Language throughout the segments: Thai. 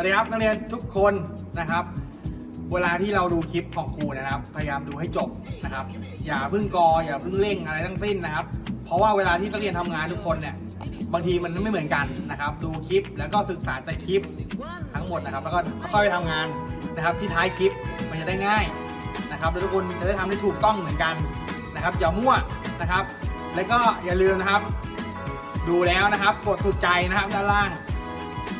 วัสดีครับนักเรียนทุกคนนะครับ เวลาที่เราดูคลิปของครูนะครับ พยายามดูให้จบนะครับ อย่าเพิ่งกออย่าเพิ่งเร่งอะไรทั้งสิ้นนะครับ เพราะว่าเวลาที่นักเรียนทำงานทุกคนเนี่ยบางทีมันไม่เหมือนกันนะครับ ดูคลิปแล้วก็ศึกษาจากคลิปทั้งหมดนะครับ แล้วก็ค่อยไปทำงานนะครับ ที่ท้ายคลิปมันจะได้ง่ายนะครับแล้วทุกคนจะได้ทำได้ถูกต้องเหมือนกันนะครับ อย่ามั่วนะครับ แล้วก็อย่าลืมนะครับ ดูแล้วนะครับ กดถูกใจนะครับด้านล่าง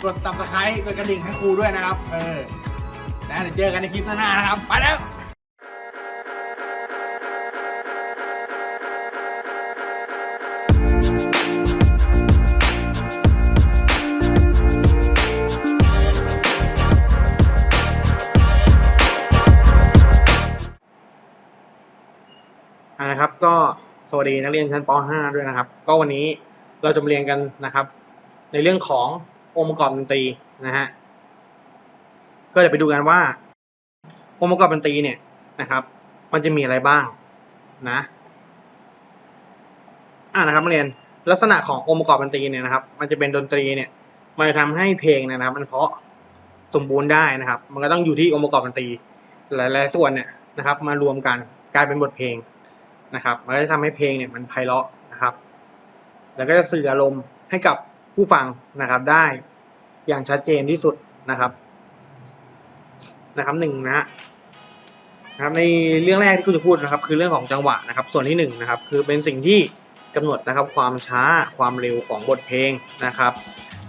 กดตับสไครต์กดกระดิ่งให้ครูด้วยนะครับ เออนะเดี๋ยวเจอกันในคลิปหน้านะครับ ไปแล้ว่านะครับก็สวัสดีนักเรียนชั้นป .5 ด้วยนะครับ ก็วันนี้เราจะมาเรียนกันนะครับ ในเรื่องของ องค์ประกอบดนตรีนะฮะก็เดี๋ยวไปดูกันว่า องค์ประกอบดนตรีเนี่ยนะครับ มันจะมีอะไรบ้างนะอ่านะครับเรียนลักษณะขององค์ประกอบดนตรีเนี่ยนะครับ มันจะเป็นดนตรีเนี่ย มันจะทำให้เพลงเนยนะครับ มันเพาะสมบูรณ์ได้นะครับ มันก็ต้องอยู่ที่องค์ประกอบดนตรี หลาย ๆ ส่วนเนี่ยนะครับ มารวมกันกลายเป็นบทเพลงนะครับ มันก็จะทำให้เพลงเนี่ยมันไพเราะนะครับ แล้วก็จะสื่ออารมณ์ให้กับ ผู้ฟังนะครับได้อย่างชัดเจนที่สุดนะครับนะครับหนึ่งนะฮะนะครับในเรื่องแรกที่คุณจะพูดนะครับ คือเรื่องของจังหวะนะครับ ส่วนที่หนึ่งนะครับ คือเป็นสิ่งที่กำหนดนะครับ ความช้าความเร็วของบทเพลงนะครับ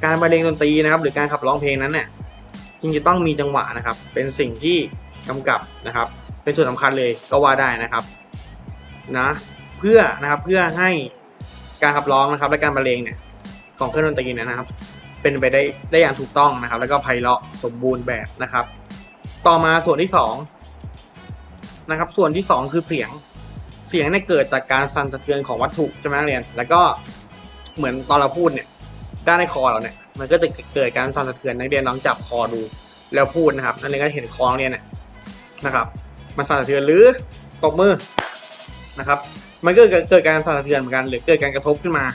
การบรรเลงดนตรีนะครับ หรือการขับร้องเพลงนั้นเนี่ยจริงจะต้องมีจังหวะนะครับ เป็นสิ่งที่กำกับนะครับ เป็นส่วนสำคัญเลยก็ว่าได้นะครับนะเพื่อนะครับเพื่อให้การขับร้องนะครับและการบรรเลงเนี่ย ของเครื่องดนตรีเนี่ยนะครับ เป็นไปได้ได้อย่างถูกต้องนะครับ แล้วก็ไพเราะสมบูรณ์แบบนะครับ ต่อมาส่วนที่สองนะครับ ส่วนที่สองคือเสียงเสียงเนี่ยเกิดจากการสั่นสะเทือนของวัตถุใช่ไหมนักเรียน แล้วก็เหมือนตอนเราพูดเนี่ย ด้านในคอเราเนี่ย มันก็จะเกิดการสั่นสะเทือนนักเรียนลองจับคอดูแล้วพูดนะครับนักเรียนก็เห็นคอนักเรียนเนี่ยนะครับ มันสั่นสะเทือนหรือตบมือนะครับ มันก็เกิดการสั่นสะเทือนเหมือนกัน หรือเกิดการกระทบขึ้นมา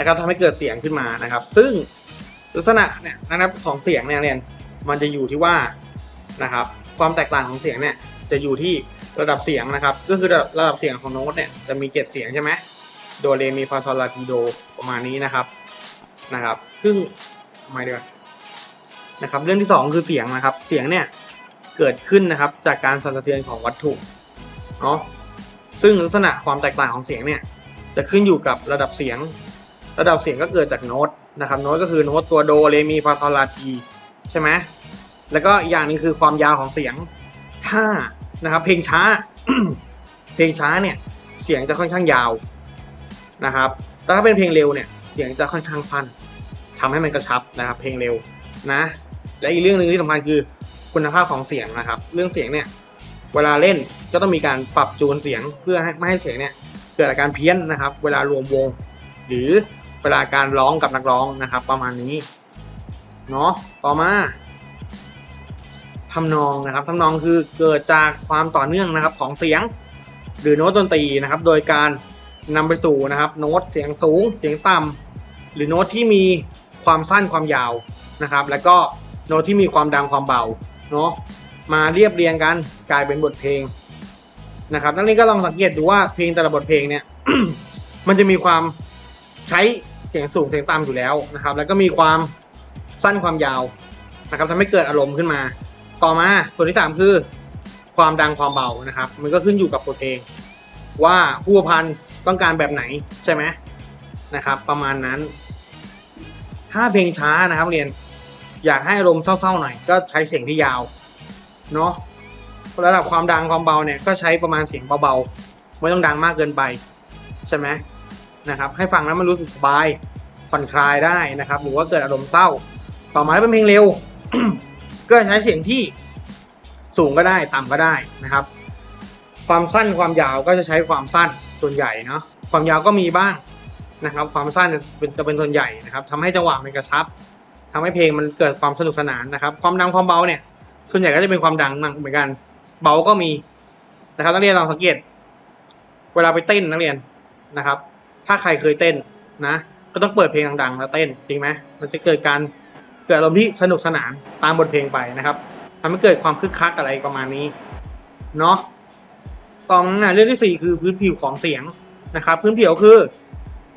นะครับทำให้เกิดเสียงขึ้นมานะครับ ซึ่งลักษณะเนี่ยนะครับของเสียงเนี่ยเรียนมันจะอยู่ที่ว่านะครับ ความแตกต่างของเสียงเนี่ยจะอยู่ที่ระดับเสียงนะครับ ก็คือระดับเสียงของโน้ตเนี่ยจะมีเกรดเสียงใช่ไหมโดเรมีฟาซอลลาทีโดประมาณนี้นะครับนะครับ ซึ่งทำไมเดียวนะครับเรื่องที่สองคือเสียงนะครับ เสียงเนี่ยเกิดขึ้นนะครับจากการสั่นสะเทือนของวัตถุเนาะซึ่งลักษณะความแตกต่างของเสียงเนี่ยจะขึ้นอยู่กับระดับเสียง ระดับเสียงก็เกิดจากโน้ตนะครับโน้ตก็คือโน้ตตัวโดเรมีฟาซอลาทีใช่ไหมแล้วก็อีกอย่างหนึงคือความยาวของเสียงถ้านะครับเพลงช้า เพลงช้าเนี่ยเสียงจะค่อนข้างยาวนะครับแต่ถ้าเป็นเพลงเร็วเนี่ยเสียงจะค่อนข้างสั้นทำให้มันกระชับนะครับ เพลงเร็วนะ และอีกเรื่องหนึ่งที่สำคัญคือคุณภาพของเสียงนะครับ เรื่องเสียงเนี่ยเวลาเล่นก็ต้องมีการปรับจูนเสียงเพื่อให้ไม่ให้เสียงเนี่ยเกิดอาการเพี้ยนนะครับ เวลารวมวง หรือ เวลาการร้องกับนักร้องนะครับ ประมาณนี้เนาะต่อมาทำนองนะครับทำนองคือเกิดจากความต่อเนื่องนะครับของเสียง หรือโน้ตดนตรีนะครับ โดยการนำไปสู่นะครับ โน้ตเสียงสูง เสียงต่ำหรือโน้ตที่มีความสั้นความยาวนะครับ แล้วก็โน้ตที่มีความดังความเบาเนาะมาเรียบเรียงกันกลายเป็นบทเพลงนะครับนักเรียนก็ลองสังเกตดูว่าเพลงแต่ละบทเพลงเนี่ย มันจะมีความใช้ เสียงสูงเสียงต่ำอยู่แล้วนะครับ แล้วก็มีความสั้นความยาวนะครับทำให้เกิดอารมณ์ขึ้นมา ต่อมาส่วนที่สามคือ ความดังความเบานะครับ มันก็ขึ้นอยู่กับบทเพลงว่าผู้พันต้องการแบบไหนใช่ไหมนะครับ ประมาณนั้น ถ้าเพลงช้านะครับเรียนอยากให้อารมณ์เศร้าๆหน่อยก็ใช้เสียงที่ยาวเนาะระดับความดังความเบาเนี่ยก็ใช้ประมาณเสียงเบาๆไม่ต้องดังมากเกินไป ใช่ไหม นะครับให้ฟังแล้วมันรู้สึกสบายผ่อนคลายได้นะครับ หรือว่าเกิดอารมณ์เศร้า ต่อมาเป็นเพลงเร็ว ก็ใช้เสียงที่สูงก็ได้ต่ำก็ได้นะครับ ความสั้นความยาวก็จะใช้ความสั้นส่วนใหญ่เนาะความยาวก็มีบ้างนะครับ ความสั้นจะเป็นจะเป็นส่วนใหญ่นะครับทำให้จังหวะมันกระชับทำให้เพลงมันเกิดความสนุกสนานนะครับ ความดังความเบาเนี่ย ส่วนใหญ่ก็จะเป็นความดังเหมือนกัน เบาก็มีนะครับนักเรียนลองสังเกต เวลาไปเต้นนักเรียนนะครับ ถ้าใครเคยเต้นนะ ก็ต้องเปิดเพลงดังๆแล้วเต้นจริงไหมมันจะเกิดการเกิดอารมณ์ที่สนุกสนานตามบทเพลงไปนะครับทำให้เกิดความคึกคักอะไรประมาณนี้เนาะต่อมาเรื่องที่สี่คือพื้นผิวของเสียงนะครับ พื้นผิวคือ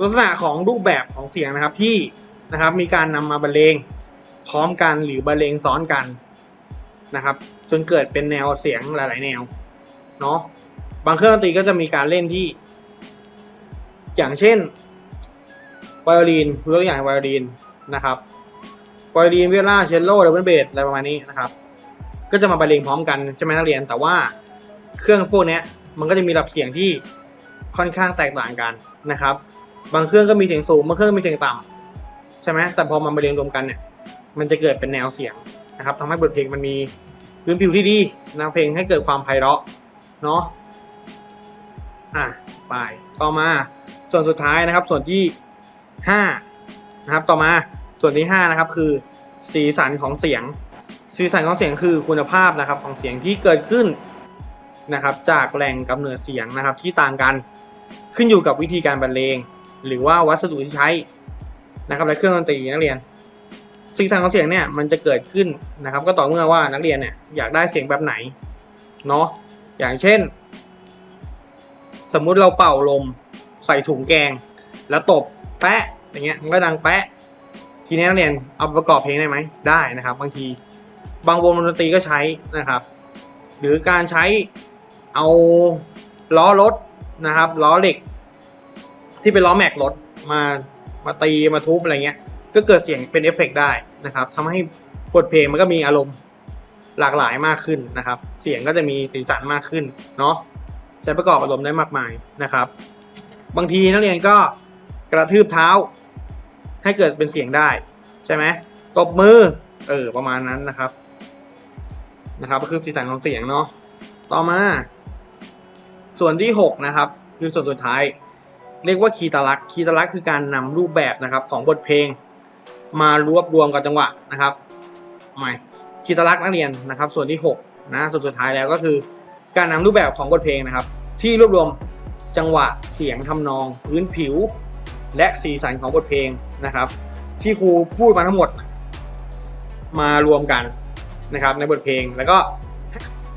ลักษณะของรูปแบบของเสียงนะครับที่นะครับ มีการนำมาบรรเลงพร้อมกันหรือบรรเลงซ้อนกันนะครับ จนเกิดเป็นแนวเสียงหลาย ๆ แนวเนาะบางเครื่องดนตรีก็จะมีการเล่นที่ อย่างเช่นไวโอลินยกตัวอย่างไวโอลินนะครับไวโอลินเวลาเชลโลดับเบิลเบสอะไรประมาณนี้นะครับ ก็จะมาบรรเลงพร้อมกันใช่ไหมนักเรียน แต่ว่าเครื่องพวกนี้มันก็จะมีระดับเสียงที่ค่อนข้างแตกต่างกันนะครับ บางเครื่องก็มีเสียงสูงบางเครื่องก็มีเสียงต่ำใช่ไหมแต่พอมันบรรเลงรวมกันเนี่ย มันจะเกิดเป็นแนวเสียงนะครับทำให้บทเพลงมันมีพื้นผิวที่ดีนะเพลงให้เกิดความไพเราะเนาะอะไปต่อมา ส่วนสุดท้ายนะครับ ส่วนที่ห้านะครับ ต่อมาส่วนที่ห้านะครับคือสีสันของเสียง สีสันของเสียงคือคุณภาพนะครับของเสียงที่เกิดขึ้นนะครับ จากแหล่งกำเนิดเสียงนะครับ ที่ต่างกันขึ้นอยู่กับวิธีการบรรเลง หรือว่าวัสดุที่ใช้นะครับและเครื่องดนตรีนักเรียนสีสันของเสียงเนี่ยมันจะเกิดขึ้นนะครับ ก็ต่อเมื่อว่านักเรียนเนี่ยอยากได้เสียงแบบไหนเนาะอย่างเช่น สมมุติเราเป่าลม ใส่ถุงแกง แล้วตบแปะอย่างเงี้ยมันก็ดังแปะทีนี้นักเรียนเอาประกอบเพลงได้ไหมได้นะครับ บางทีบางวงดนตรีก็ใช้นะครับ หรือการใช้เอาล้อรถนะครับล้อเหล็ก ที่เป็นล้อแม็กรถมามาตีมาทุบอะไรเงี้ย ก็เกิดเสียงเป็นเอฟเฟกต์ได้นะครับทำให้บทเพลงมันก็มีอารมณ์หลากหลายมากขึ้นนะครับ เสียงก็จะมีสีสันมากขึ้นเนาะใช้ประกอบอารมณ์ได้มากมายนะครับ บางทีนักเรียนก็กระทืบเท้า ให้เกิดเป็นเสียงได้ใช่ไหมตบมือเออประมาณนั้นนะครับ นะครับ ก็คือสีสันของเสียงเนาะต่อมา ส่วนที่หกนะครับ คือส่วนสุดท้าย เรียกว่าคีตาลักคีตาลักคือการนำรูปแบบนะครับของบทเพลง มารวบรวมกับจังหวะนะครับใหม่คีตาลักนักเรียนนะครับ ส่วนที่หกนะส่วนสุดท้ายแล้วก็คือ การนำรูปแบบของบทเพลงนะครับ ที่รวบรวม จังหวะเสียงทำนองพื้นผิว และสีสันของบทเพลงนะครับ ที่ครูพูดมาทั้งหมด มารวมกันนะครับในบทเพลงแล้วก็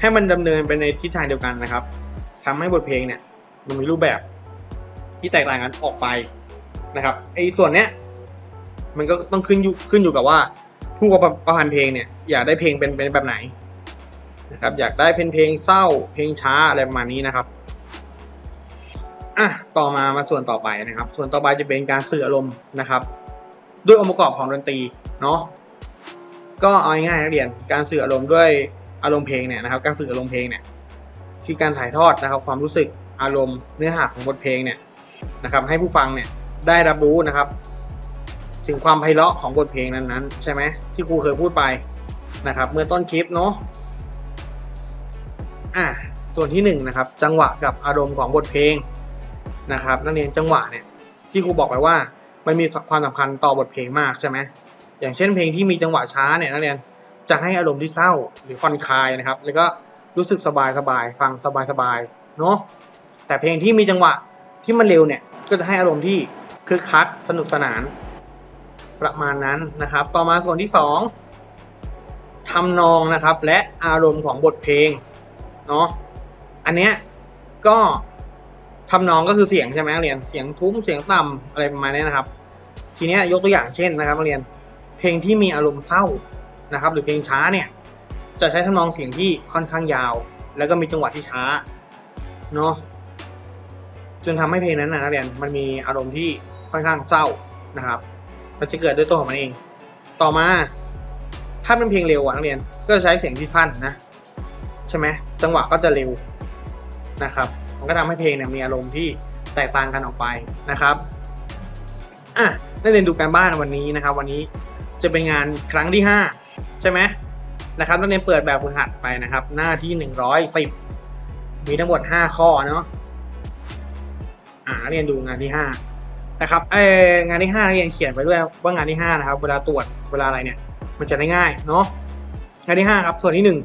ให้มันดำเนินไปในทิศทางเดียวกันนะครับทำให้บทเพลงเนี่ยมันมีรูปแบบที่แตกต่างกันออกไปนะครับไอ้ส่วนเนี้ยมันก็ต้องขึ้นอยู่ขึ้นอยู่กับว่า ผู้ประพันธ์เพลงเนี่ยอยากได้เพลงเป็นเป็นแบบไหนนะครับอยากได้เป็นเพลงเศร้าเพลงช้าอะไรประมาณนี้นะครับ อะต่อมามาส่วนต่อไปนะครับ ส่วนต่อไปจะเป็นการสื่ออารมณ์นะครับ ด้วยองค์ประกอบของดนตรีเนาะก็เอาง่ายๆนักเรียนการสื่ออารมณ์ด้วยอารมณ์เพลงเนี่ยนะครับ การสื่ออารมณ์เพลงเนี่ยคือการถ่ายทอดนะครับ ความรู้สึกอารมณ์เนื้อหาของบทเพลงเนี่ยนะครับ ให้ผู้ฟังเนี่ยได้รับรู้นะครับ ถึงความไพเราะของบทเพลงนั้นๆ ใช่ไหมที่ครูเคยพูดไปนะครับ เมื่อต้นคลิปเนาะอะส่วนที่หนึ่งนะครับจังหวะกับอารมณ์ของบทเพลง นะครับนักเรียนจังหวะเนี่ยที่ครูบอกไปว่ามันมีความสำคัญต่อบทเพลงมากใช่ไหมอย่างเช่นเพลงที่มีจังหวะช้าเนี่ยนักเรียนจะให้อารมณ์ที่เศร้าหรือผ่อนคลายนะครับ แล้วก็รู้สึกสบายสบายฟังสบายสบายเนาะแต่เพลงที่มีจังหวะที่มันเร็วเนี่ยก็จะให้อารมณ์ที่คึกคักสนุกสนานประมาณนั้นนะครับ ต่อมาส่วนที่สองทำนองนะครับและอารมณ์ของบทเพลงเนาะอันเนี้ยก็ ทำนองก็คือเสียงใช่ไหมนักเรียน เสียงทุ้ม เสียงต่ำอะไรประมาณนี้นะครับ ทีนี้ยกตัวอย่างเช่นนะครับนักเรียน เพลงที่มีอารมณ์เศร้านะครับ หรือเพลงช้าเนี่ย จะใช้ทำนองเสียงที่ค่อนข้างยาว แล้วก็มีจังหวะที่ช้า เนาะ จนทำให้เพลงนั้นนะนักเรียน มันมีอารมณ์ที่ค่อนข้างเศร้านะครับ มันจะเกิดด้วยตัวของมันเอง ต่อมา ถ้าเป็นเพลงเร็วอะนักเรียน ก็จะใช้เสียงที่สั้นนะ ใช่ไหมจังหวะก็จะเร็วนะครับ มันก็ทำให้เพลงเนี่ยมีอารมณ์ที่แตกต่างกันออกไปนะครับอะนักเรียนดูการบ้านวันนี้นะครับ วันนี้จะเป็นงานครั้งที่ห้าใช่ไหมนะครับนักเรียนเปิดแบบฝึกหัดไปนะครับ หน้าที่หนึ่งร้อยสิบมีทั้งหมดห้าข้อเนาะอ่าเรียนดูงานที่ห้านะครับเอองานที่ห้านักเรียนเขียนไปด้วยว่างานที่ห้านะครับเวลาตรวจเวลาอะไรเนี่ย มันจะได้ง่ายเนาะงานที่ห้าครับ ส่วนที่หนึ่ง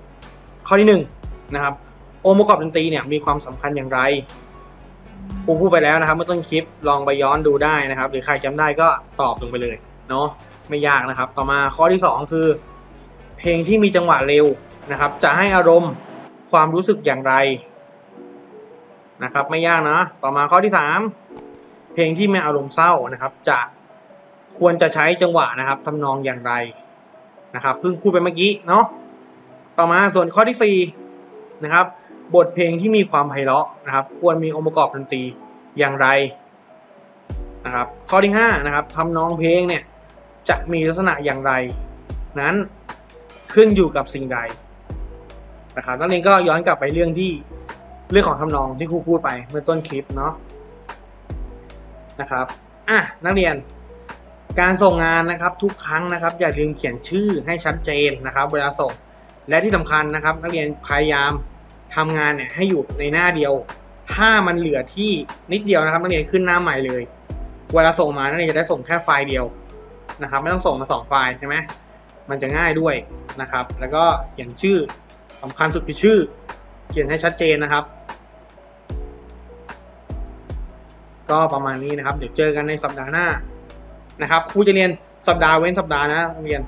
ข้อที่หนึ่งนะครับ องค์ประกอบดนตรีเนี่ยมีความสำคัญอย่างไรครูพูดไปแล้วนะครับเมื่อต้นคลิปลองไปย้อนดูได้นะครับ หรือใครจำได้ก็ตอบลงไปเลยเนาะไม่ยากนะครับ ต่อมาข้อที่สองคือ เพลงที่มีจังหวะเร็วนะครับ จะให้อารมณ์ความรู้สึกอย่างไรนะครับ ไม่ยากนะ ต่อมาข้อที่สามเพลงที่มีอารมณ์เศร้านะครับ จะควรจะใช้จังหวะนะครับทำนองอย่างไรนะครับเพิ่งพูดไปเมื่อกี้เนาะต่อมาส่วนข้อที่สี่นะครับ บทเพลงที่มีความไพเราะนะครับ ควรมีองค์ประกอบดนตรีอย่างไรนะครับ ข้อที่ห้านะครับทำนองเพลงเนี่ยจะมีลักษณะอย่างไร นั้นขึ้นอยู่กับสิ่งใดนะครับนักเรียนก็ย้อนกลับไปเรื่องที่เรื่องของทำนองที่ครูพูดไปเมื่อต้นคลิปเนาะนะครับอะนักเรียนการส่งงานนะครับทุกครั้งนะครับ อย่าลืมเขียนชื่อให้ชัดเจนนะครับ เวลาส่งและที่สำคัญนะครับ นักเรียนพยายาม ทำงานเนี่ยให้อยู่ในหน้าเดียว ถ้ามันเหลือที่นิดเดียวนะครับนักเรียนขึ้นหน้าใหม่เลย เวลาส่งมานักเรียนจะได้ส่งแค่ไฟล์เดียวนะครับ ไม่ต้องส่งมาสองไฟล์ใช่ไหมมันจะง่ายด้วยนะครับ แล้วก็เขียนชื่อสำคัญสุดคือชื่อ เขียนให้ชัดเจนนะครับ ก็ประมาณนี้นะครับ เดี๋ยวเจอกันในสัปดาห์หน้านะครับครูจะเรียนสัปดาห์เว้นสัปดาห์นะเรียน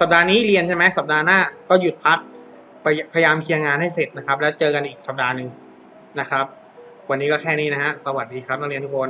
สัปดาห์นี้เรียนใช่ไหมสัปดาห์หน้าก็หยุดพัก พยายามเคลียร์งานให้เสร็จนะครับ แล้วเจอกันอีกสัปดาห์หนึ่งนะครับ วันนี้ก็แค่นี้นะฮะ สวัสดีครับนักเรียนทุกคน